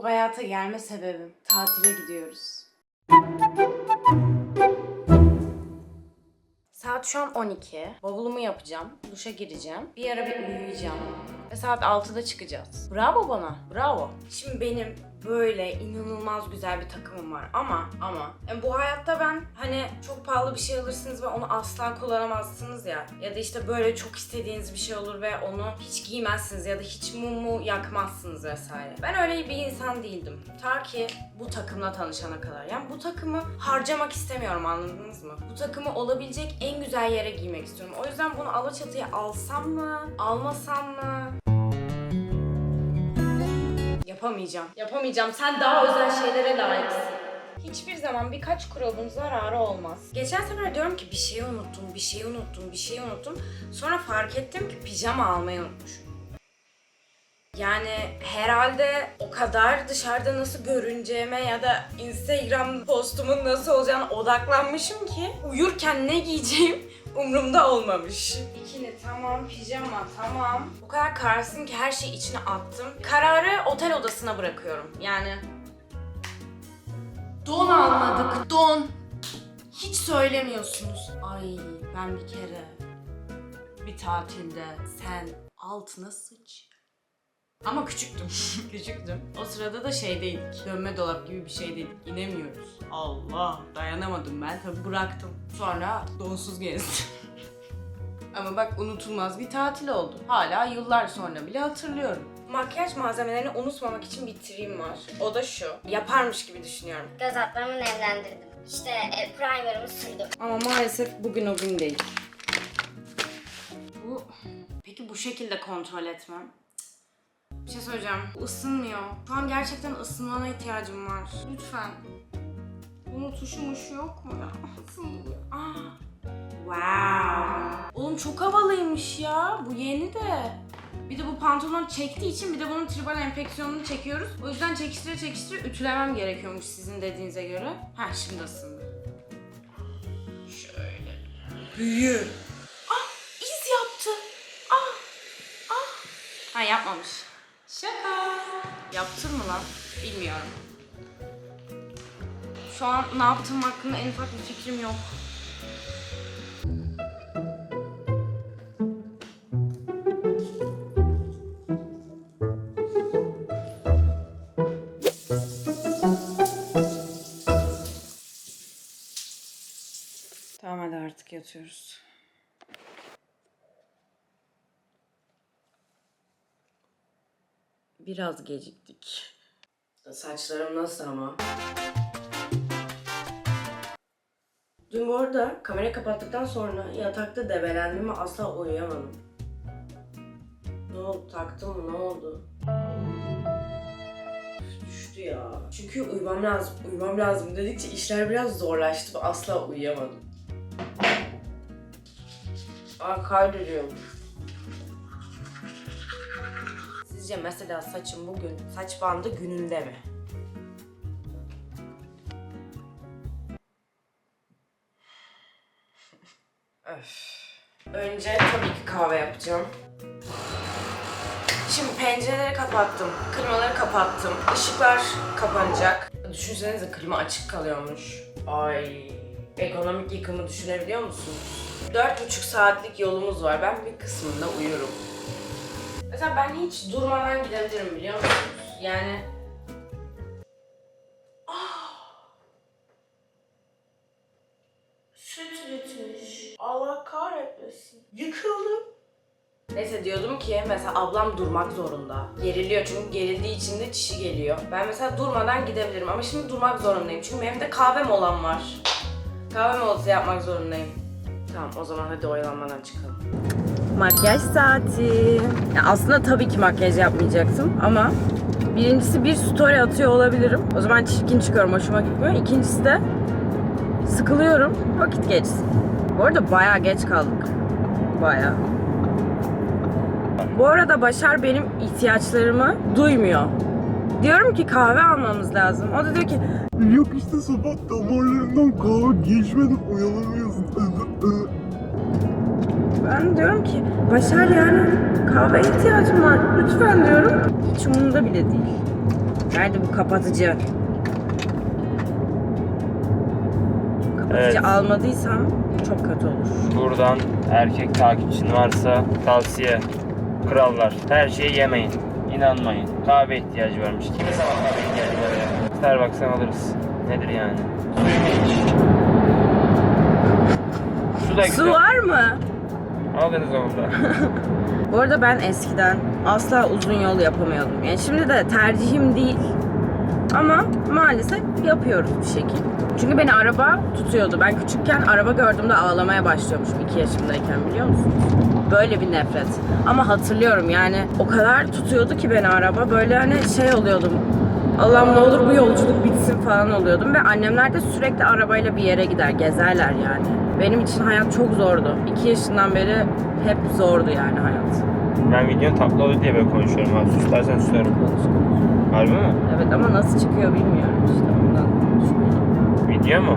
Bu hayata gelme sebebim. Tatile gidiyoruz. Saat şu an 12. Bavulumu yapacağım. Duşa gireceğim. Bir ara bir uyuyacağım. Ve saat 6'da çıkacağız. Bravo bana. Bravo. Şimdi benim böyle inanılmaz güzel bir takımım var ama ama yani bu hayatta ben hani çok pahalı bir şey alırsınız ve onu asla kullanamazsınız ya ya da işte böyle çok istediğiniz bir şey olur ve onu hiç giymezsiniz ya da hiç mumu yakmazsınız vesaire. Ben öyle bir insan değildim. Ta ki bu takımla tanışana kadar. Yani bu takımı harcamak istemiyorum anladınız mı? Bu takımı olabilecek en güzel yere giymek istiyorum. O yüzden bunu Alaçatı'ya alsam mı? Almasam mı? Yapamayacağım. Yapamayacağım. Sen daha özel şeylere layıksın. Hiçbir zaman birkaç kuralın zararı olmaz. Geçen sefer diyorum ki bir şeyi unuttum, bir şeyi unuttum, bir şeyi unuttum. Sonra fark ettim ki pijama almayı unutmuşum. Yani herhalde o kadar dışarıda nasıl görüneceğime ya da Instagram postumun nasıl olacağına odaklanmışım ki uyurken ne giyeceğim umurumda olmamış. Bikini tamam, pijama tamam. O kadar kararsın ki her şeyi içine attım. Kararı otel odasına bırakıyorum. Yani don almadık, don. Hiç söylemiyorsunuz. Ay ben bir kere bir tatilde sen altına sıç. Ama küçüktüm. küçüktüm. O sırada da şeydeydik. Dönme dolap gibi bir şeydeydik. İnemiyoruz. Allah dayanamadım ben. Tabii bıraktım. Sonra donsuz gezdim. Ama bak unutulmaz bir tatil oldu. Hala yıllar sonra bile hatırlıyorum. Makyaj malzemelerini unutmamak için bir triğim var. O da şu. Yaparmış gibi düşünüyorum. Göz altlarımı nemlendirdim. İşte e, primerımı sürdüm. Ama maalesef bugün o gün değil. Bu... Peki bu şekilde kontrol etmem? Bir şey söyleyeceğim. Bu ısınmıyor. Şu an gerçekten ısınmana ihtiyacım var. Lütfen. Bunun tuşu muşu yok mu ya? Isınmıyor. Aa. Wow. Oğlum çok havalıymış ya. Bu yeni de. Bir de bu pantolon çektiği için bir de bunun tribal enfeksiyonunu çekiyoruz. O yüzden çekiştire çekiştire ütülemem gerekiyormuş sizin dediğinize göre. Ha şimdi ısındı. Şöyle. Büyü. Ah iz yaptı. Ah ah. Ha yapmamış. Şaka. Yaptın mı lan? Bilmiyorum. Şu an ne yaptığım hakkında en ufak bir fikrim yok. Tamam hadi artık yatıyoruz. Biraz geciktik. Saçlarım nasıl ama? Dün bu arada kamerayı kapattıktan sonra yatakta debelendim ve asla uyuyamadım. Ne oldu? Taktım mı? Ne oldu? Düştü ya. Çünkü uyumam lazım, uyumam lazım dedikçe işler biraz zorlaştı asla uyuyamadım. Aa kaydediyorum. Sizce mesela saçım bugün saç bandı gününde mi? Öf. Önce tabii ki kahve yapacağım. Şimdi pencereleri kapattım, klimaları kapattım, ışıklar kapanacak. Düşünsenize klima açık kalıyormuş. Ay, ekonomik yıkımı düşünebiliyor musunuz? Dört buçuk saatlik yolumuz var. Ben bir kısmında uyurum. Mesela ben hiç durmadan gidebilirim biliyor musunuz? Yani... Ah! Süt bitmiş. Allah kahretmesin. Yıkıldım. Neyse diyordum ki mesela ablam durmak zorunda. Geriliyor çünkü gerildiği için de çişi geliyor. Ben mesela durmadan gidebilirim ama şimdi durmak zorundayım. Çünkü benim de kahve molam var. Kahve molası yapmak zorundayım. Tamam o zaman hadi oyalanmadan çıkalım. Makyaj saati. Ya aslında tabii ki makyaj yapmayacaktım ama birincisi bir story atıyor olabilirim. O zaman çirkin çıkıyorum hoşuma gitmiyor. İkincisi de sıkılıyorum. Vakit geçsin. Bu arada bayağı geç kaldık. Bayağı. Bu arada Başar benim ihtiyaçlarımı duymuyor. Diyorum ki kahve almamız lazım. O da diyor ki Yok işte sabah damarlarından kahve geçmeden uyanamıyorsun. Ben diyorum ki Başar yani kahve ihtiyacım var lütfen diyorum. Hiç umurumda bile değil. Nerede bu kapatıcı? Kapatıcı Evet. almadıysam çok kötü olur. Buradan erkek takipçin varsa tavsiye. Krallar. Her şeyi yemeyin. İnanmayın. Kahve ihtiyacı varmış. Kimi zaman kahve ihtiyacı var ya? Starbucks'tan alırız. Nedir yani? Suyunu iç. Su da güzel. Su var mı? Alırız orada. Bu arada ben eskiden asla uzun yol yapamıyordum. Yani şimdi de tercihim değil. Ama maalesef yapıyoruz bir şekilde. Çünkü beni araba tutuyordu. Ben küçükken araba gördüğümde ağlamaya başlıyormuşum 2 yaşımdayken biliyor musunuz? Böyle bir nefret. Ama hatırlıyorum yani o kadar tutuyordu ki beni araba. Böyle hani şey oluyordum. Allah'ım ne olur bu yolculuk bitsin falan oluyordum. Ve annemler de sürekli arabayla bir yere gider, gezerler yani. Benim için hayat çok zordu. 2 yaşından beri hep zordu yani hayat. Ben videonun tatlı olur diye böyle konuşuyorum. Ha, sus dersen susarım. Harbi mi? Evet ama nasıl çıkıyor bilmiyorum işte ondan. Video mu?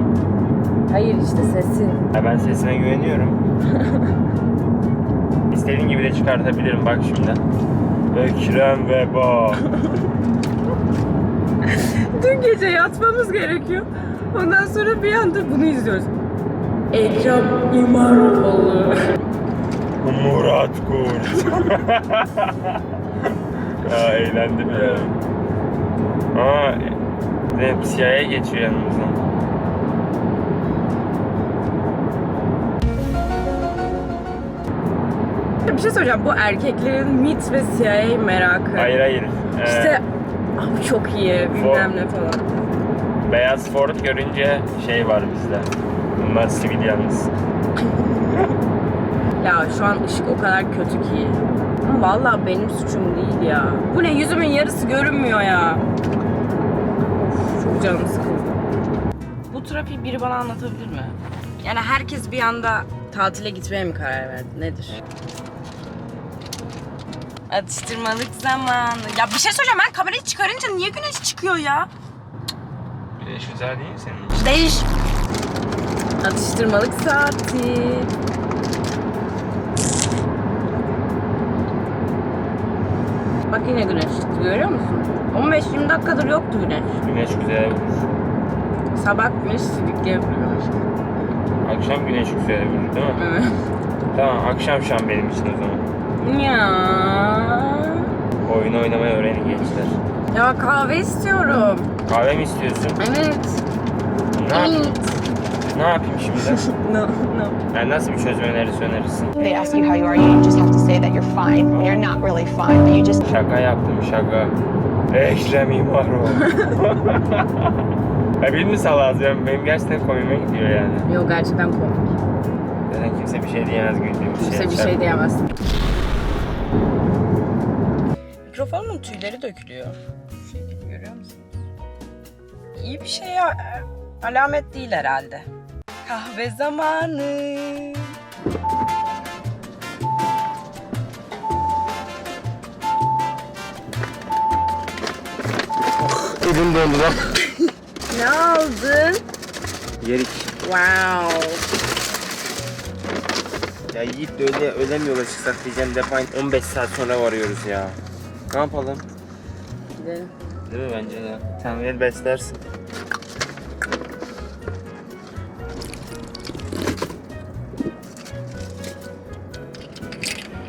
Hayır işte sesin. Ha, ben sesine güveniyorum. İstediğin gibi de çıkartabilirim bak şimdi. Ekrem Veba. Dün gece yatmamız gerekiyor. Ondan sonra bir anda bunu izliyoruz. Ekrem İmamoğlu. Murat Kurt. ya eğlendim ya. Aa, Zeynep CIA'ya geçiyor yanımızdan. Bir şey söyleyeceğim. Bu erkeklerin MIT ve CIA merakı. Hayır hayır. Ee, İşte bu çok iyi bilmem ne falan. Beyaz Ford görünce şey var bizde. Bunlar sivil yalnız. Ya şu an ışık o kadar kötü ki. Ama vallahi benim suçum değil ya. Bu ne yüzümün yarısı görünmüyor ya. Of, çok canım sıkıldı. Bu trafiği biri bana anlatabilir mi? Yani herkes bir anda tatile gitmeye mi karar verdi? Nedir? Atıştırmalık zamanı. Ya bir şey söyleyeceğim ben kamerayı çıkarınca niye güneş çıkıyor ya? Güneş güzel değil mi senin? Değiş. Atıştırmalık saati. Bak yine güneş çıktı görüyor musun? 15-20 dakikadır yoktu güneş. Güneş güzel vurur. Sabah güneş silikle yapıyor. Akşam güneş güzel vurur değil mi? Evet. Tamam akşam şu an benim için o zaman. Ya. Oyun oynamayı öğrenin gençler. Ya kahve istiyorum. Kahve mi istiyorsun? Evet. Ne, yap- Evet. ne yapayım şimdi? no, no. Yani nasıl bir çözüm önerisi önerirsin? They ask you how you are, you just have to say that you're fine when you're not really fine, but you just Şaka yaptım şaka. Ekrem İmamoğlu. ya benim mi salaz ya? Benim gerçekten komime gidiyor yani. Yok gerçekten komik. Zaten kimse bir şey diyemez güldüğüm Kimse bir şey diyemez. Mikrofonun tüyleri dökülüyor. Şu şekilde görüyor musunuz? İyi bir şey ya. Alamet değil herhalde. Kahve zamanı. Elim dondu lan. Ne aldın? Yerik. Wow. Ya Yiğit de öyle ölemiyorlar çıksak diyeceğim defa 15 saat sonra varıyoruz ya. Ne yapalım? Gidelim. Değil mi bence de? Sen beni beslersin.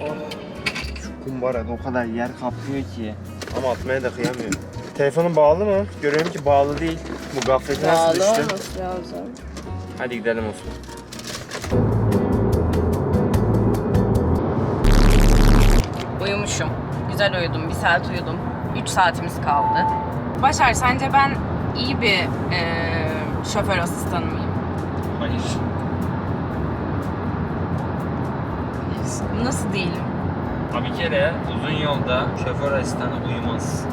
Oh, şu kumbarada o kadar yer kaplıyor ki. Ama atmaya da kıyamıyorum. Telefonun bağlı mı? Görüyorum ki bağlı değil. Bu gafleti nasıl Bağlı düştü? olması lazım. Hadi gidelim Osman. Uyumuşum. Güzel uyudum. Bir saat uyudum. Üç saatimiz kaldı. Başar sence ben iyi bir eee, şoför asistanı mıyım? Hayır. Nasıl değilim? Ha bir kere uzun yolda şoför asistanı uyumaz.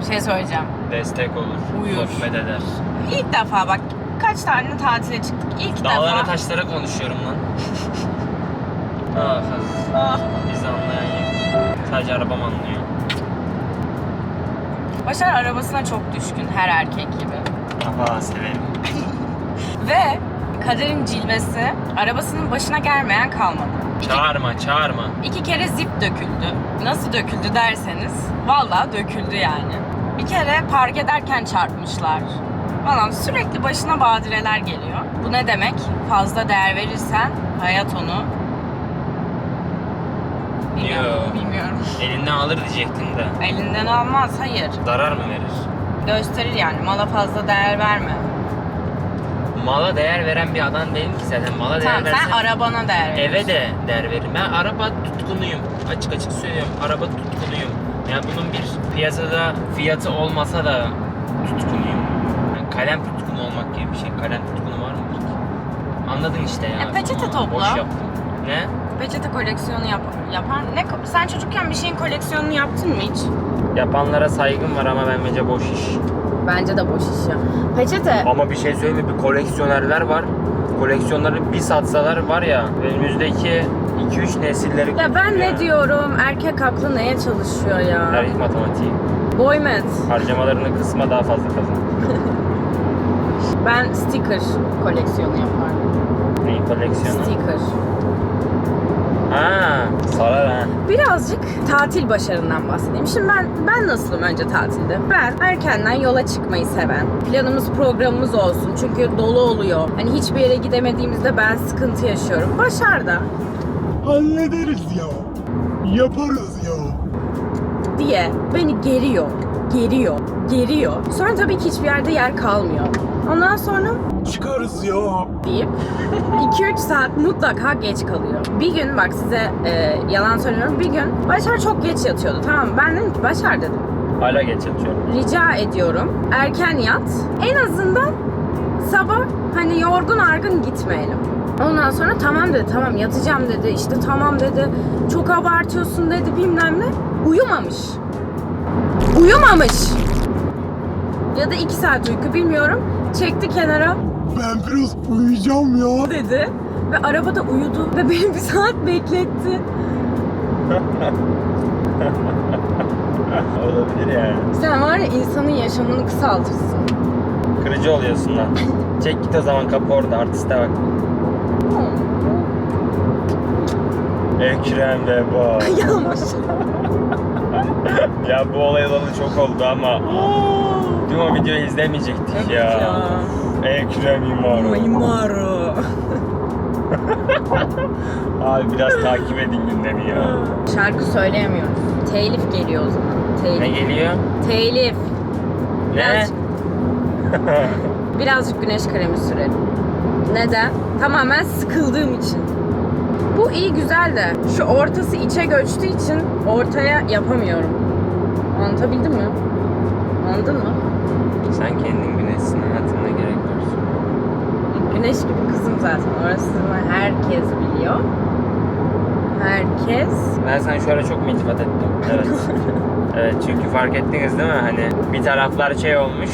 Bir şey söyleyeceğim. Destek olur. Uyur. Sohbet eder. İlk defa bak kaç tane tatile çıktık. İlk Dağlara defa. taşlara konuşuyorum lan. ah, Ah. bizi anlayan yok. Sadece arabam anlıyor. Başar arabasına çok düşkün her erkek gibi. Baba severim. Ve kaderin cilvesi arabasının başına gelmeyen kalmadı. İki, Çağırma, çağırma. iki kere zip döküldü. Nasıl döküldü derseniz vallahi döküldü yani. Bir kere park ederken çarpmışlar. Falan sürekli başına badireler geliyor. Bu ne demek? Fazla değer verirsen hayat onu Bilmiyorum. Yo. Bilmiyorum. Elinden alır diyecektin de. Elinden almaz, hayır. Zarar mı verir? Gösterir yani. Mala fazla değer verme. Mala değer veren bir adam değilim ki zaten. Mala Tamam değer sen versen arabana değer ver. eve de değer veririm. Ben araba tutkunuyum. Açık açık söylüyorum. Araba tutkunuyum. Yani bunun bir piyasada fiyatı olmasa da tutkunuyum. Yani kalem tutkunu olmak gibi bir şey. Kalem tutkunu var mı? Anladın işte ya. E, peçete Aa, topla. Boş yaptım. Ne? Peçete koleksiyonu yap yapar. Ne sen çocukken bir şeyin koleksiyonunu yaptın mı hiç? Yapanlara saygım var ama ben bence boş iş. Bence de boş iş ya. Peçete. Ama bir şey söyleyeyim mi? Bir koleksiyonerler var. Koleksiyonları bir satsalar var ya önümüzdeki 2-3 nesilleri Ya ben kurtarır ne diyorum? Erkek aklı neye çalışıyor ya? Tarih matematiği. Boymet. Harcamalarını kısma daha fazla kazan. Ben sticker koleksiyonu yaparım. Neyin koleksiyonu? Sticker. Ha, sarar ha. Birazcık tatil başarından bahsedeyim. Şimdi ben ben nasılım önce tatilde? Ben erkenden yola çıkmayı seven. Planımız programımız olsun. Çünkü dolu oluyor. Hani hiçbir yere gidemediğimizde ben sıkıntı yaşıyorum. Başar da Hallederiz ya. Yaparız ya. diye beni geriyor. Geriyor. Geriyor. Sonra tabii ki hiçbir yerde yer kalmıyor. Ondan sonra Çıkarız ya. deyip 2-3 saat mutlaka geç kalıyor. Bir gün bak size e, yalan söylüyorum. Bir gün Başar çok geç yatıyordu. Tamam ben dedim ki Başar dedim. Hala geç yatıyorum. rica ediyorum erken yat. En azından sabah hani yorgun argın gitmeyelim. Ondan sonra tamam dedi tamam yatacağım dedi işte tamam dedi çok abartıyorsun dedi bilmem ne. Uyumamış. Uyumamış. Ya da iki saat uyku bilmiyorum. Çekti kenara Ben biraz uyuyacağım ya. dedi. Ve arabada uyudu ve beni bir saat bekletti. Olabilir yani. Sen var ya insanın yaşamını kısaltırsın. Kırıcı oluyorsun lan. Çek git o zaman kapı orada artiste bak. Ekrem Veba. Yanlış. ya bu olay olalı çok oldu ama Dün o videoyu izlemeyecektik ya. ya. Ekrem İmaro. Mimaro. Abi biraz takip edin gündemi ya. Şarkı söyleyemiyoruz. Telif geliyor o zaman. Telif. Ne geliyor? Telif. Ne? Birazcık, birazcık güneş kremi sürelim. Neden? Tamamen sıkıldığım için. Bu iyi güzel de şu ortası içe göçtüğü için ortaya yapamıyorum. Anlatabildim mi? Anladın mı? Sen kendin güneşsin. Güneş gibi kızım zaten. Orasını herkes biliyor. Herkes. Ben sana şu ara çok iltifat ettim? Evet. evet çünkü fark ettiniz değil mi? Hani bir taraflar şey olmuş.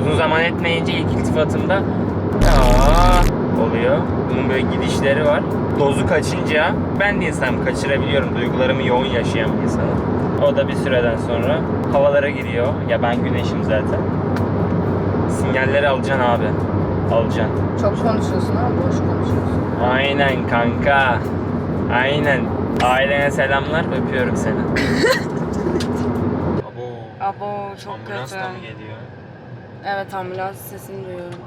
Uzun zaman etmeyince ilk iltifatımda aa oluyor. Bunun böyle gidişleri var. Dozu kaçınca ben de insanım kaçırabiliyorum. Duygularımı yoğun yaşayan bir insanım. O da bir süreden sonra havalara giriyor. Ya ben güneşim zaten. Sinyalleri alacaksın abi. Alacaksın. Çok konuşuyorsun ama boş konuşuyorsun. Aynen kanka. Aynen. Ailene selamlar. Öpüyorum seni. Abo. Abo çok Ambulans kötü. da mı geliyor? Evet ambulans sesini duyuyorum.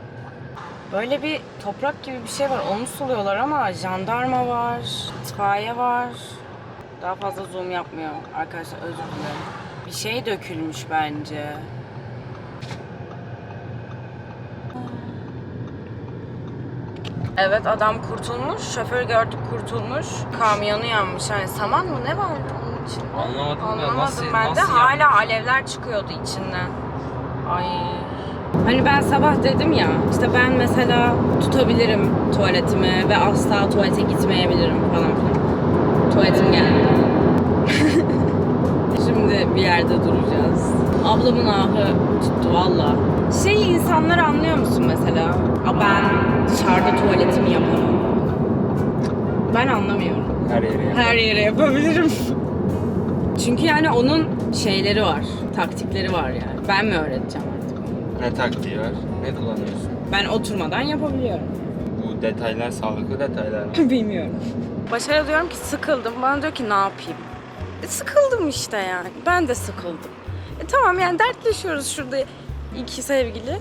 Böyle bir toprak gibi bir şey var. Onu suluyorlar ama jandarma var, itfaiye var. Daha fazla zoom yapmıyor. Arkadaşlar özür dilerim. Bir şey dökülmüş bence. Evet adam kurtulmuş. Şoför gördük kurtulmuş. Kamyonu yanmış. Yani saman mı ne var onun içinde? Anlamadım Anlamadım nasıl- ben de. nasıl Hala yanmış? alevler çıkıyordu içinden. Ay. Hani ben sabah dedim ya, işte ben mesela tutabilirim tuvaletimi ve asla tuvalete gitmeyebilirim falan filan. Tuvaletim geldi. Şimdi bir yerde duracağız. Ablamın ahı tuttu valla. Şey insanlar anlıyor musun mesela? Aa, ben dışarıda tuvaletimi yaparım. Ben anlamıyorum. Her yere. Her yere yapabilirim. Çünkü yani onun şeyleri var, taktikleri var yani. Ben mi öğreteceğim artık? Ne taktiği var? Ne kullanıyorsun? Ben oturmadan yapabiliyorum. Bu detaylar sağlıklı detaylar mı? Bilmiyorum. Başarı diyorum ki sıkıldım. Bana diyor ki ne yapayım? E, sıkıldım işte yani. Ben de sıkıldım. E tamam yani dertleşiyoruz şurada iki sevgili.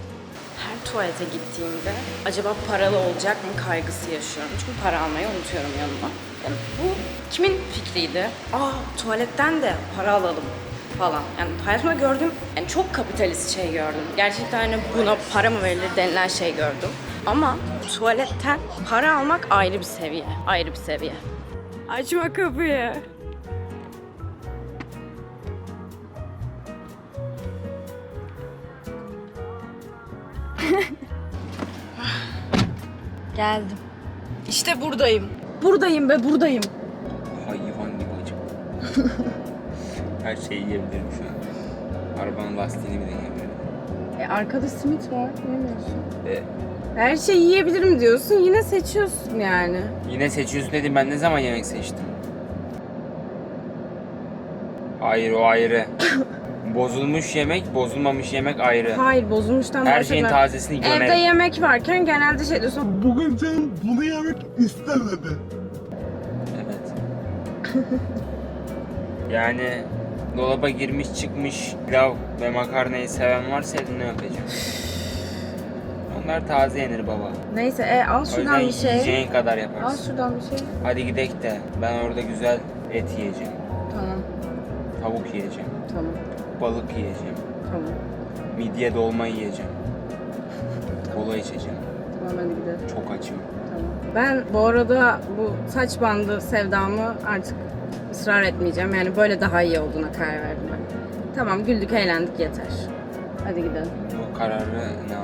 Her tuvalete gittiğimde acaba paralı olacak mı kaygısı yaşıyorum. Çünkü para almayı unutuyorum yanıma. Yani bu kimin fikriydi? Aa tuvaletten de para alalım falan. Yani hayatımda gördüğüm yani çok kapitalist şey gördüm. Gerçekten hani buna para mı verilir denilen şey gördüm. Ama tuvaletten para almak ayrı bir seviye. Ayrı bir seviye. Açma kapıyı. Geldim. İşte buradayım. Buradayım be buradayım. Hayvan gibi acım. Her şeyi yiyebilirim şu an. Arabanın lastiğini bile yiyebilirim. E, arkada simit var. Yemiyorsun. E, Her şeyi yiyebilirim diyorsun. Yine seçiyorsun yani. yine seçiyorsun dedim ben ne zaman yemek seçtim? Hayır o ayrı. Bozulmuş yemek, bozulmamış yemek ayrı. Hayır bozulmuştan Her şeyin tazesini Evde gömerim. yemek varken genelde şey diyorsun. Bugün canım bunu yemek istemedi. Evet. yani dolaba girmiş çıkmış pilav ve makarnayı seven varsa elini öpeceğim. Onlar taze yenir baba. Neyse e, al O şuradan yüzden bir şey. yiyeceğin kadar Al yaparsın. şuradan bir şey. Hadi gidek de ben orada güzel et yiyeceğim. Tamam. Tavuk yiyeceğim. Tamam. Balık yiyeceğim. Tamam. Midye dolma yiyeceğim. Kola içeceğim. Tamam hadi gidelim. Çok açım. Tamam. Ben bu arada bu saç bandı sevdamı artık ısrar etmeyeceğim. Yani böyle daha iyi olduğuna karar verdim ben. Tamam güldük eğlendik yeter. Hadi gidelim. Bu kararı ne?